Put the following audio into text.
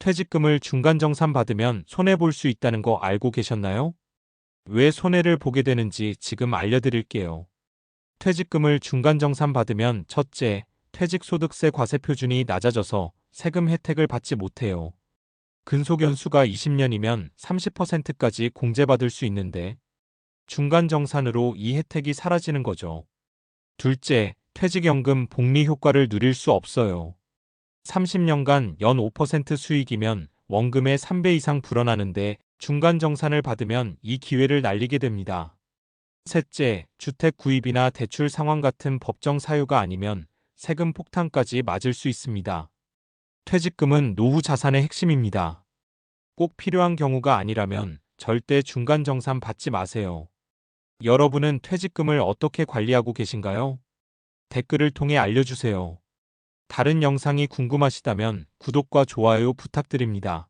퇴직금을 중간정산 받으면 손해볼 수 있다는 거 알고 계셨나요? 왜 손해를 보게 되는지 지금 알려드릴게요. 퇴직금을 중간정산 받으면 첫째, 퇴직소득세 과세 표준이 낮아져서 세금 혜택을 받지 못해요. 근속연수가 20년이면 30%까지 공제받을 수 있는데 중간정산으로 이 혜택이 사라지는 거죠. 둘째, 퇴직연금 복리 효과를 누릴 수 없어요. 30년간 연 5% 수익이면 원금의 3배 이상 불어나는데 중간 정산을 받으면 이 기회를 날리게 됩니다. 셋째, 주택 구입이나 대출 상환 같은 법정 사유가 아니면 세금 폭탄까지 맞을 수 있습니다. 퇴직금은 노후 자산의 핵심입니다. 꼭 필요한 경우가 아니라면 절대 중간 정산 받지 마세요. 여러분은 퇴직금을 어떻게 관리하고 계신가요? 댓글을 통해 알려주세요. 다른 영상이 궁금하시다면 구독과 좋아요 부탁드립니다.